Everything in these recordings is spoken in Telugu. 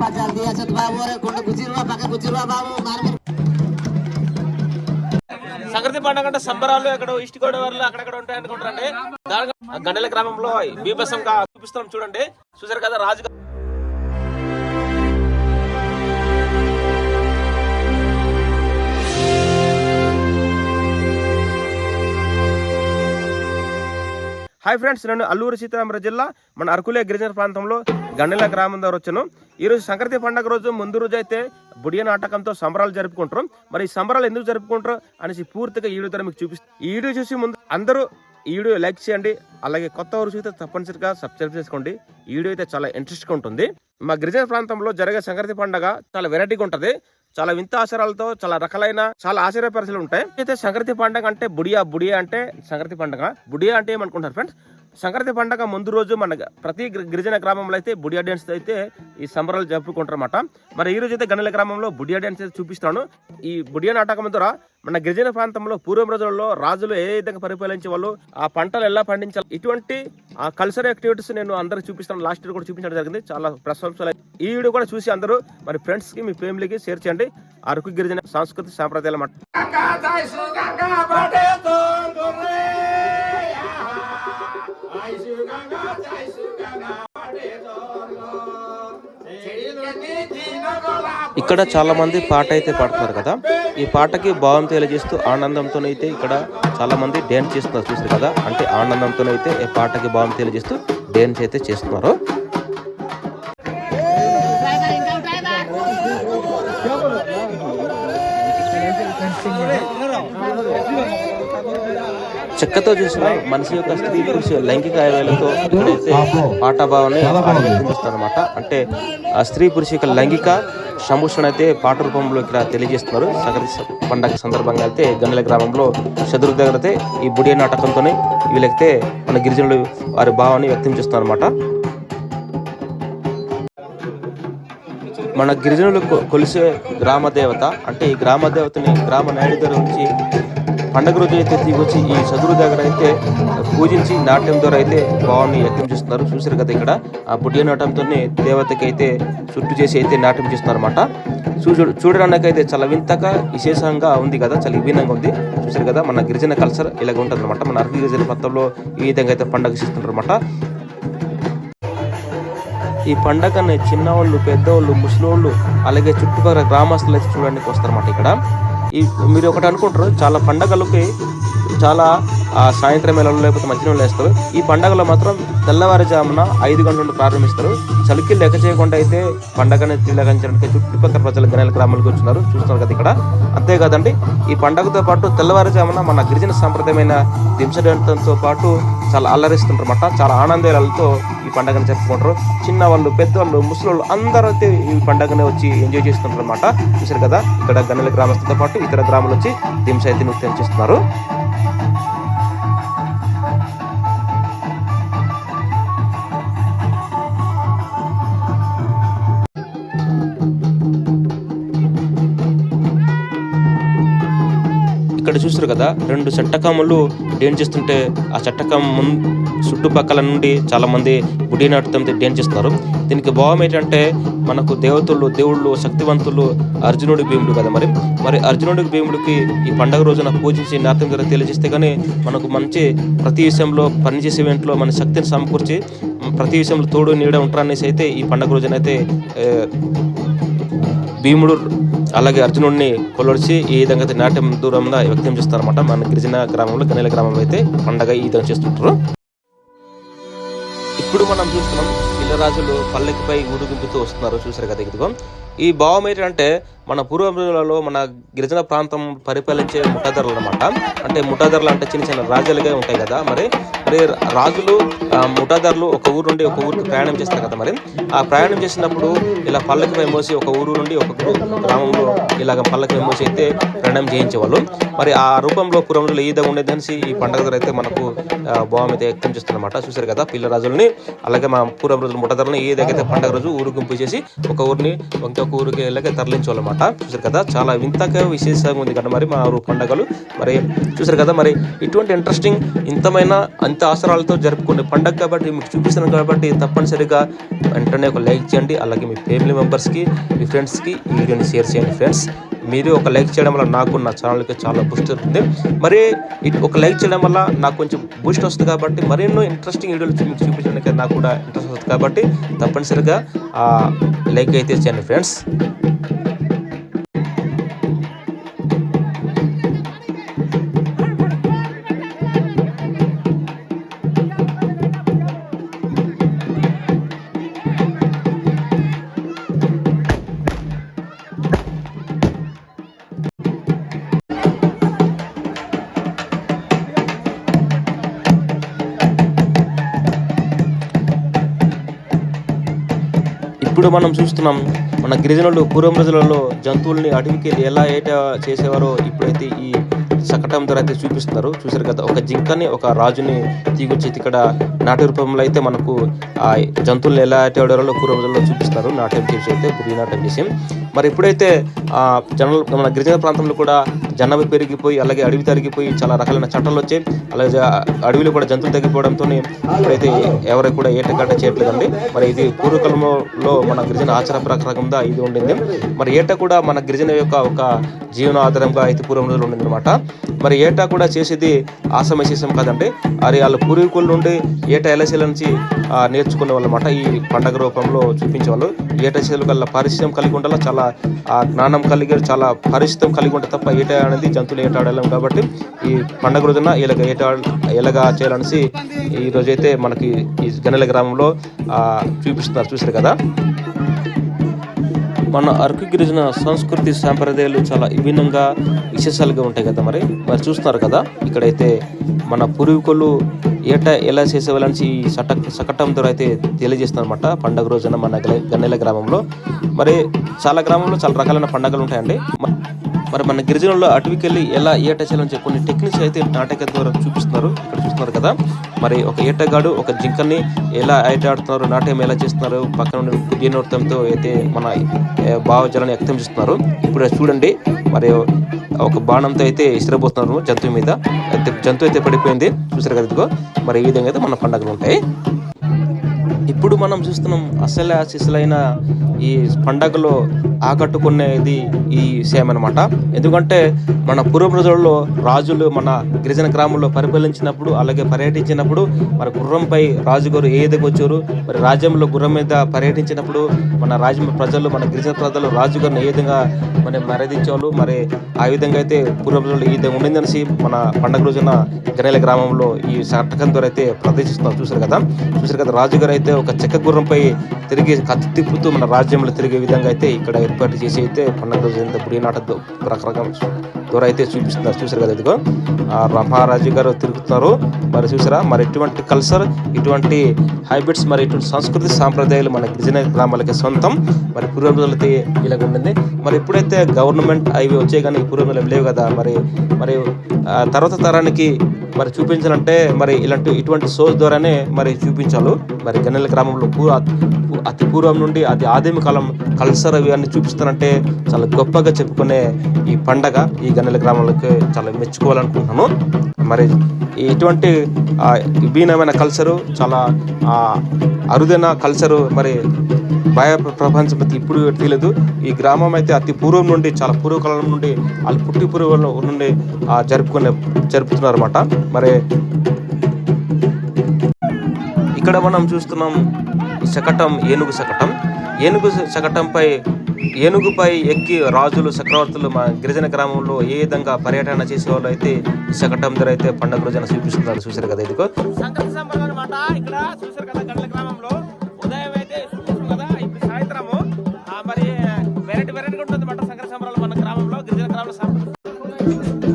పచారు తీయచ్చు బాబు కొండ కుచిరువా పక్క కుచిరువా బాబు సంక్రాంతి పండుగ అంటే సంబరాలు ఎక్కడ ఈస్ట్ గోదావరిలో అక్కడక్కడ ఉంటాయి అనుకుంటారండి? దానిగా గండెల గ్రామంలో బీభత్సంగా చూపిస్తున్నాం చూడండి. చూసారు కదా రాజు హాయ్ ఫ్రెండ్స్ నేను అల్లూరు సీతారామరాజు జిల్లా మన అరకులే గిరిజన ప్రాంతంలో గండెల గ్రామం ద్వారా వచ్చాను. ఈ రోజు సంక్రాంతి పండుగ రోజు ముందు రోజు అయితే బుడియ నాటకంతో సంబరాలు జరుపుకుంటారు. మరి ఈ సంబరాలు ఎందుకు జరుపుకుంటారు అనేసి పూర్తిగా ఈ వీడియో మీకు చూపిస్తాను ఈ వీడియో చూసి ముందు అందరూ ఈ వీడియో లైక్ చేయండి. అలాగే కొత్త వారు చూస్తే తప్పనిసరిగా సబ్స్క్రైబ్ చేసుకోండి. ఈ వీడియో అయితే చాలా ఇంట్రెస్ట్గా ఉంటుంది. మా గిరిజన ప్రాంతంలో జరిగే సంక్రాంతి పండుగ చాలా వెరైటీగా ఉంటుంది. చాలా వింత ఆచారాలతో చాలా రకాలైన చాలా ఆశ్చర్య పరిస్థితులు ఉంటాయి. అయితే సంక్రాంతి పండుగ అంటే బుడియా బుడియా అంటే సంక్రాంతి పండుగ. బుడియా అంటే ఏమనుకుంటారు ఫ్రెండ్స్ సంక్రాంతి పండగ ముందు రోజు మన ప్రతి గిరిజన గ్రామంలో అయితే బుడియా డ్యాన్స్ అయితే ఈ సంబరాలు జరుపుకుంటారు అనమాట మరి ఈ రోజు అయితే గణల గ్రామంలో బుడియా డ్యాన్స్ అయితే చూపిస్తాను ఈ బుడియా నాటకం ద్వారా మన గిరిజన ప్రాంతంలో పూర్వం రోజుల్లో రాజులు ఏ విధంగా పరిపాలించే వాళ్ళు ఆ పంటలు ఎలా పండించాలి ఇటువంటి ఆ కల్చర్ యాక్టివిటీస్ నేను అందరికి చూపిస్తాను లాస్ట్ ఇయర్ కూడా చూపించడం జరిగింది. చాలా ప్రశంసలు. ఈ వీడియో కూడా చూసి అందరూ మరి ఫ్రెండ్స్కి మీ ఫ్యామిలీకి షేర్ చేయండి. అరకు గిరిజన సాంస్కృతిక సాంప్రదాయాలు అన్నమాట. ఇక్కడ చాలా మంది పాట అయితే పాడుతున్నారు కదా. ఈ పాటకి భావం తెలియజేస్తూ ఆనందంతో అయితే ఇక్కడ చాలా మంది డ్యాన్స్ చేస్తున్నారు చూసారు కదా. అంటే ఆనందంతో అయితే ఈ పాటకి భావం తెలియజేస్తూ డ్యాన్స్ అయితే చేస్తున్నారు. చెక్కతో చూసిన మనిషి యొక్క స్త్రీ పురుష లైంగిక అవయవాలతో ఇక్కడైతే పాట భావాన్ని వ్యక్తిస్తారు అనమాట అంటే ఆ స్త్రీ పురుష యొక్క లైంగిక సంభూషణ అయితే పాట రూపంలో ఇక్కడ తెలియజేస్తున్నారు. సంక్రాంతి పండగ సందర్భంగా అయితే గన్నెల గ్రామంలో చదురు దగ్గర అయితే ఈ బుడియ నాటకంతోనే వీళ్ళైతే మన గిరిజనులు వారి భావాన్ని వ్యక్తం చేస్తున్నారు అనమాట మన గిరిజనులు కొలిసే గ్రామ దేవత అంటే ఈ గ్రామ దేవతని గ్రామ నాయుడు దగ్గర ఉంచి పండగ రోజు అయితే తీసుకొచ్చి ఈ చదువు దగ్గర అయితే పూజించి నాట్యం ద్వారా అయితే భావాన్ని వ్యక్తం చేస్తున్నారు. చూసారు కదా ఇక్కడ? ఆ బుడ్డి నాటంతోనే దేవతకి అయితే చుట్టూ చేసి అయితే నాట్యం చేస్తున్నారు అనమాట చూడు చూడడానికి అయితే చాలా వింతగా విశేషంగా ఉంది కదా? చాలా విభిన్నంగా ఉంది. చూసారు కదా? మన గిరిజన కల్చర్ ఇలాగ ఉంటుంది అనమాట మన అరకు గిరిజన ప్రాంతంలో ఈ విధంగా అయితే పండగ చేస్తున్నారు అనమాట ఈ పండగని చిన్నవాళ్ళు పెద్దవాళ్ళు ముసలోళ్ళు అలాగే చుట్టుపక్కల గ్రామస్తులు అయితే చూడడానికి వస్తారన్నమాట ఇక్కడ. మీరు ఒకటి అనుకుంటారు చాలా పండగలకి చాలా సాయంత్రం వెళ్ళడం లేకపోతే మధ్యాహ్నం వేస్తారు ఈ పండగలో మాత్రం తెల్లవారుజామున ఐదు గంటల నుండి ప్రారంభిస్తారు చలికి లెక్క చేయకుండా అయితే పండగని తిలగించడానికి చుట్టుపక్కల ప్రజలు గణాల గ్రామాలకు వచ్చినారు. చూస్తున్నారు కదా ఇక్కడ. అంతేకాదండి ఈ పండగతో పాటు తెల్లవారుజామున మన గిరిజన సాంప్రదాయమైన దింసడంతో పాటు చాలా అల్లరిస్తుంటారన్నమాట చాలా ఆనందాలతో ఈ పండగను జరుపుకుంటారు. చిన్నవాళ్ళు పెద్దవాళ్ళు ముసలోళ్ళు అందరూ అయితే ఈ పండగని వచ్చి ఎంజాయ్ చేస్తుంటారు అనమాట చూసారు కదా ఇక్కడ గన్నెల గ్రామస్తులతో పాటు ఇతర గ్రామాలు వచ్చి దింస అయితే నృత్యం చేస్తున్నారు. ఇక్కడ చూస్తారు కదా రెండు చట్టకాములు డ్యాన్స్ చేస్తుంటే ఆ చట్టకమ్మ ముందు చుట్టుపక్కల నుండి చాలామంది గుడి నాటుతంతో డ్యాన్స్ చేస్తున్నారు. దీనికి భావం ఏంటంటే మనకు దేవతలు దేవుళ్ళు శక్తివంతులు అర్జునుడి భీముడు కదా మరి. మరి అర్జునుడి భీముడికి ఈ పండగ రోజున పూజించి నాట్యం ద్వారా తెలియజేస్తే కానీ మనకు మంచి ప్రతి విషయంలో పనిచేసే వెంటలో మన శక్తిని సమకూర్చి ప్రతి విషయంలో తోడు నీడ ఉంటారనేసి అయితే ఈ పండగ రోజునైతే భీముడు అలాగే అర్జునుడిని కొలర్చి ఈ విధంగా అయితే నాట్యం దూరంగా వ్యక్తం చేస్తారన్నమాట. మన గిరిజన గ్రామంలో గనేల గ్రామంలో అయితే పండగ ఈ విధంగా చేస్తుంటారు. ఇప్పుడు మనం చూస్తున్నాం పిల్లరాజులు పల్లెకిపై ఊడుగుంపుతూ వస్తున్నారు. చూసారు కదా ఇదిగో. ఈ భావం ఏంటంటే మన పూర్వములలో మన గిరిజన ప్రాంతం పరిపాలించే ముఠాధరలు అనమాట అంటే ముఠాధరలు అంటే చిన్న చిన్న రాజులుగా ఉంటాయి కదా మరి మరి రాజులు ఆ, ముఠాధరలు ఒక ఊరు నుండి ఒక ఊరికి ప్రయాణం చేస్తారు కదా మరి. ఆ ప్రయాణం చేసినప్పుడు ఇలా పల్లకిపై మోసి ఒక ఊరు నుండి ఒక గ్రామంలో ఇలాగ పల్లకిపై మోసి అయితే ప్రయాణం చేయించేవాళ్ళు. మరి ఆ రూపంలో పూర్వంలో ఈ విధంగా ఉండేదనేసి ఈ పండుగ ద్వారా అయితే మనకు భావం అయితే వ్యక్తం చేస్తుందన్నమాట చూసారు కదా పిల్ల రాజులని అలాగే మా పూర్వం రోజుల ఈ ఏ విధంగా అయితే పండుగ రోజు ఊరు గుంపు చేసి ఒక ఊరిని ఒక ఊరికి ఇలాగే తరలించాలన్నమాట చూసారు కదా చాలా వింతగా విశేషంగా ఉంది కదా మరి మా ఊరు పండుగలు. మరి చూసారు కదా మరి ఇటువంటి ఇంట్రెస్టింగ్ ఇంతమైన అంత ఆసరాలతో జరుపుకునే పండగ కాబట్టి మీకు చూపిస్తున్నాను కాబట్టి తప్పనిసరిగా వెంటనే ఒక లైక్ చేయండి. అలాగే మీ ఫ్యామిలీ మెంబర్స్కి మీ ఫ్రెండ్స్కి ఈ వీడియోని షేర్ చేయండి ఫ్రెండ్స్ మీరు ఒక లైక్ చేయడం వల్ల నాకు నా ఛానల్కి చాలా బూస్ట్ అవుతుంది మరి ఇట్ ఒక లైక్ చేయడం వల్ల నాకు కొంచెం బూస్ట్ వస్తుంది కాబట్టి మరెన్నో ఇంట్రెస్టింగ్ వీడియోలు మీకు చూపించడానికి నాకు కూడా ఇంట్రెస్ట్ వస్తుంది కాబట్టి తప్పనిసరిగా లైక్ అయితే చేయండి ఫ్రెండ్స్ ఇప్పుడు మనం చూస్తున్నాం మన గిరిజనులు పూర్వం రోజులలో జంతువుల్ని అడవికి ఎలా ఏట చేసేవారో ఇప్పుడైతే ఈ శకటం ద్వారా అయితే చూపిస్తున్నారు. చూసారు కదా ఒక జింకని ఒక రాజుని తీగొచ్చి ఇక్కడ నాట్య రూపంలో అయితే మనకు ఆ జంతువులు ఎలా ఏటాడారో పూర్వ రోజుల్లో చూపిస్తారు నాట్యం చేసి అయితే బుడి నాట్యం చేసి. మరి ఎప్పుడైతే ఆ మన గిరిజన ప్రాంతంలో కూడా జనాభా పెరిగిపోయి అలాగే అడవి తరిగిపోయి చాలా రకాలైన చట్టాలు వచ్చాయి. అలాగే అడవిలో కూడా జంతువులు తగ్గిపోవడంతో ఇప్పుడైతే ఎవరు కూడా ఏటకాట చేయట్లేదండి. మరి ఇది పూర్వకాలంలో మన గిరిజన ఆచార ప్రకారంగా ఇది ఉండింది. మరి ఏట కూడా మన గిరిజన యొక్క ఒక జీవన ఆధారంగా అయితే పూర్వం రోజులు ఉండింది అనమాట మరి ఏటా కూడా చేసేది ఆసమ చేసాం కదండి. అది వాళ్ళ పూర్వీకుల నుండి ఏటా ఎలసీల నుంచి నేర్చుకునే వాళ్ళమాట ఈ పండగ రూపంలో చూపించేవాళ్ళు. ఏటా చేలు కల్లా పరిశ్రమ కలిగి ఉండాలి? చాలా ఆ జ్ఞానం కలిగి చాలా పరిశ్రమ కలిగి ఉంటే తప్ప ఏట అనేది జంతువులు ఏట కాబట్టి ఈ పండగ రోజున ఇలాగ ఏట ఎలాగా చేయాలనేసి ఈ రోజైతే మనకి ఈ గనెల గ్రామంలో చూపిస్తున్నారు. చూసారు కదా? మన అరకు గిరిజన సంస్కృతి సాంప్రదాయాలు చాలా విభిన్నంగా విశేషాలుగా ఉంటాయి కదా మరి? మరి చూస్తున్నారు కదా? ఇక్కడైతే మన పూర్వీకులు ఏటా ఎలా చేసేవాళ్ళని ఈ సట సకటం ద్వారా అయితే తెలియజేస్తారనమాట పండగ రోజున మన గన్నెల గ్రామంలో. మరి చాలా గ్రామంలో చాలా రకాలైన పండుగలు ఉంటాయండి. మరి మన గిరిజనంలో అటువికెళ్ళి ఎలా ఈట చేయాలని చెప్పి కొన్ని టెక్నిక్స్ అయితే నాటక ద్వారా చూపిస్తున్నారు. ఇక్కడ చూస్తున్నారు కదా. మరి ఒక ఈటగాడు ఒక జింకని ఎలా ఐట ఆడుతున్నారు నాట్యం ఎలా చేస్తున్నారు పక్కన ఉండే నృత్యంతో అయితే మన ఏ, భావజాలను వ్యక్తం చేస్తున్నారు. ఇప్పుడు చూడండి. మరి ఒక బాణంతో అయితే ఇసిరబోతున్నారు జంతువు మీద. అయితే జంతువు అయితే పడిపోయింది. చూసారు కదా ఇదిగో. మరి ఈ విధంగా అయితే మన పండుగలు ఉంటాయి. ఇప్పుడు మనం చూస్తున్నాం అసలు అసలైన ఈ పండగలో ఆకట్టుకునేది ఈ విషయం అనమాట ఎందుకంటే మన పూర్వ రోజుల్లో రాజులు మన గిరిజన గ్రామంలో పరిపాలించినప్పుడు అలాగే పర్యటించినప్పుడు మరి గుర్రంపై రాజుగారు ఏ వచ్చారు మరి రాజ్యంలో గుర్రం మీద పర్యటించినప్పుడు మన రాజ్యం ప్రజలు మన గిరిజన ప్రజలు రాజుగారిని ఏ విధంగా మరి మర్యాదించేవాళ్ళు మరి ఆ విధంగా అయితే పూర్వ రోజుల్లో ఈ విధంగా ఉండిందనేసి మన పండగ రోజున గనేల గ్రామంలో ఈ నాటకం ద్వారా అయితే ప్రదర్శిస్తున్నారు. చూసారు కదా? చూసారు కదా? రాజుగారు అయితే ఒక చెక్క గుర్రంపై తిరిగి కత్తి తిప్పుతూ మన రాజ్యంలో తిరిగే విధంగా అయితే ఇక్కడ ఏర్పాటు చేసి అయితే పండుగ రోజు ఎంత బుడి రకరకాల దూరం అయితే చూపిస్తున్నారు. చూసారు కదా ఇదిగో. ఆ మహారాజు గారు తిరుగుతున్నారు. మరి చూసారా మరి ఇటువంటి కల్చర్ ఇటువంటి హ్యాబిట్స్ మరి ఇటువంటి సంస్కృతి సాంప్రదాయాలు మన గిరిజన గ్రామాలకి సొంతం? మరి పూర్వీకులతో ఇలాగ ఉండింది. మరి ఎప్పుడైతే గవర్నమెంట్ అవి వచ్చాయి కానీ పూర్వీకులు లేవు కదా మరి మరి తర్వాత తరానికి మరి చూపించాలంటే మరి ఇలాంటి ఇటువంటి సోర్స్ ద్వారానే మరి చూపించాలి. మరి గన్నెల గ్రామంలో పూర్వ అతి పూర్వం నుండి అది ఆదిమ కాలం కల్చర్ అవి అన్ని చూపిస్తానంటే చాలా గొప్పగా చెప్పుకునే ఈ పండగ ఈ గన్నెల గ్రామాలకు చాలా మెచ్చుకోవాలనుకుంటున్నాను. మరి ఇటువంటి విభిన్నమైన కల్చరు చాలా అరుదైన కల్చరు మరి బయ ప్రపంచం అయితే ఇప్పుడు తెలియదు. ఈ గ్రామం అయితే అతి పూర్వం నుండి చాలా పూర్వకాలం నుండి వాళ్ళు పుట్టి పూర్వం నుండి జరుపుకునే జరుపుతున్నారు అనమాట మరి ఇక్కడ మనం చూస్తున్నాం శకటం ఏనుగు శకటం. ఏనుగు శకటంపై ఏనుగుపై ఎక్కి రాజులు చక్రవర్తులు మా గిరిజన గ్రామంలో ఏ విధంగా పర్యటన చేసేవాళ్ళు అయితే ఈ శకటం ధర అయితే పండుగ రోజున చూపిస్తున్నారు చూసారు కదా ఇదిగో. సంక్రాంతి అనమాట ఇక్కడ చూసారు కదా గంటల గ్రామంలో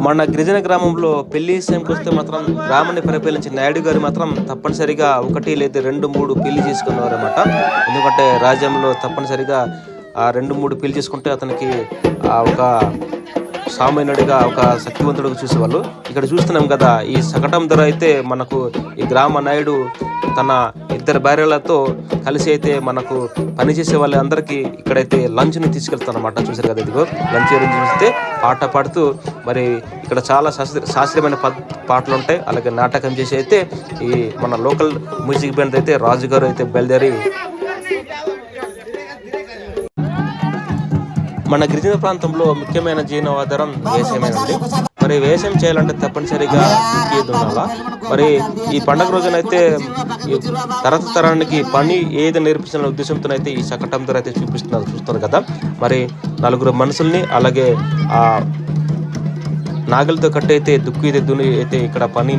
మన గిరిజన గ్రామంలో పెళ్ళి విషయంకి వస్తే మాత్రం గ్రామాన్ని పరిపాలించిన నాయుడు గారు మాత్రం తప్పనిసరిగా ఒకటి లేదా రెండు మూడు పెళ్ళి చేసుకున్నారు అనమాట ఎందుకంటే రాజ్యంలో తప్పనిసరిగా ఆ రెండు మూడు పెళ్ళి చేసుకుంటే అతనికి ఆ ఒక సామాన్యుడిగా ఒక శక్తివంతుడిగా చూసేవాళ్ళు. ఇక్కడ చూస్తున్నాం కదా ఈ శకటం ధర అయితే మనకు ఈ గ్రామ నాయుడు తన ఇద్దరు భార్యలతో కలిసి అయితే మనకు పనిచేసే వాళ్ళందరికీ ఇక్కడైతే లంచ్ని తీసుకెళ్తాను అనమాట చూసారు కదా ఇదిగో లంచ్ గురించి చూస్తే పాట పాడుతూ మరి ఇక్కడ చాలా శాస్త్ర శాస్త్రీయమైన పాటలు ఉంటాయి అలాగే నాటకం చేసి అయితే ఈ మన లోకల్ మ్యూజిక్ బ్యాండ్ అయితే రాజు గారు అయితే బయలుదేరి మన గిరిజన ప్రాంతంలో ముఖ్యమైన జీవనాధారం వ్యవసాయమేనండి మరి వ్యవసాయం చేయాలంటే తప్పనిసరిగా ఈద్ ఉండాలా? మరి ఈ పండగ రోజునైతే ఈ తరత తరానికి పని ఏది నేర్పించిన ఉద్దేశంతో అయితే ఈ శకటంతో ద్వారా అయితే చూపిస్తున్నారు చూస్తున్నారు కదా. మరి నలుగురు మనుషుల్ని అలాగే ఆ నాగలితో కట్టి అయితే దుక్కు అయితే దుని అయితే ఇక్కడ పని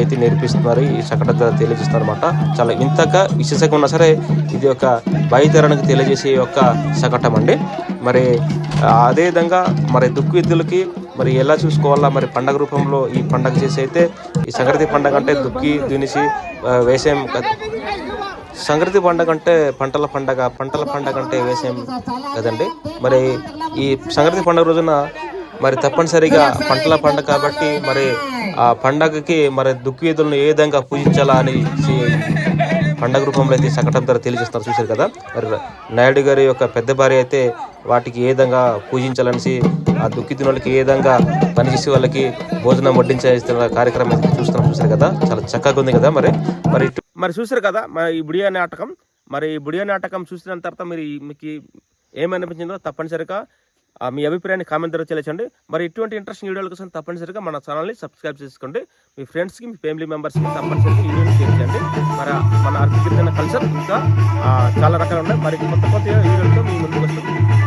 అయితే నేర్పిస్తున్నారు. ఈ శకట ద్వారా తెలియజేస్తున్నారు అనమాట చాలా వింతగా విశేషంగా ఉన్నా సరే ఇది ఒక బయలుదేరానికి తెలియజేసే ఒక శకటం అండి. మరి అదేవిధంగా అదే విధంగా మరి దుక్కు ఎద్దులకి మరి ఎలా చూసుకోవాలా? మరి పండగ రూపంలో ఈ పండగ చేసి అయితే ఈ సంక్రాంతి పండగ అంటే దుక్కి దునిసి వేసేం సంక్రాంతి పండగ అంటే పంటల పండగ పంటల పండగ అంటే వేసేం కదండి? మరి ఈ సంక్రాంతి పండగ రోజున మరి తప్పనిసరిగా పంటల పండగ కాబట్టి మరి ఆ పండగకి మరి దుక్కిదులను ఏ విధంగా పూజించాలా అని పండగ రూపంలో అయితే శకటం ద్వారా తెలియజేస్తారు చూశారు కదా? మరి నాయుడు గారి యొక్క పెద్ద భార్య అయితే వాటికి ఏ విధంగా పూజించాలనేసి ఆ దుక్కి వాళ్ళకి ఏ విధంగా పనిచేసే వాళ్ళకి భోజనం వడ్డించేస్తున్న కార్యక్రమం చూస్తున్నాం చూశారు కదా? చాలా చక్కగా ఉంది కదా మరి? మరి ఇటు- మరి చూసారు కదా? మరి ఈ బుడియా నాటకం మరి ఈ బుడియా నాటకం చూసిన తర్వాత మీరు మీకు ఏమనిపించిందో తప్పనిసరిగా మీ అభిప్రాయాన్ని కామెంట్ ద్వారా తెలియచండి మరి ఇటువంటి ఇంట్రెస్టింగ్ వీడియోల కోసం తప్పనిసరిగా మన ఛానల్ని సబ్స్క్రైబ్ చేసుకోండి. మీ ఫ్రెండ్స్కి మీ ఫ్యామిలీ మెంబర్స్కి తప్పనిసరిగా వీడియోని షేర్ చేయండి. మరి మన అర్ధ కల్చర్ ఇంకా చాలా రకాలు ఉన్నాయి. మరి కొత్త కొత్త వీడియోలతో మీ ముందుకు వస్తుంది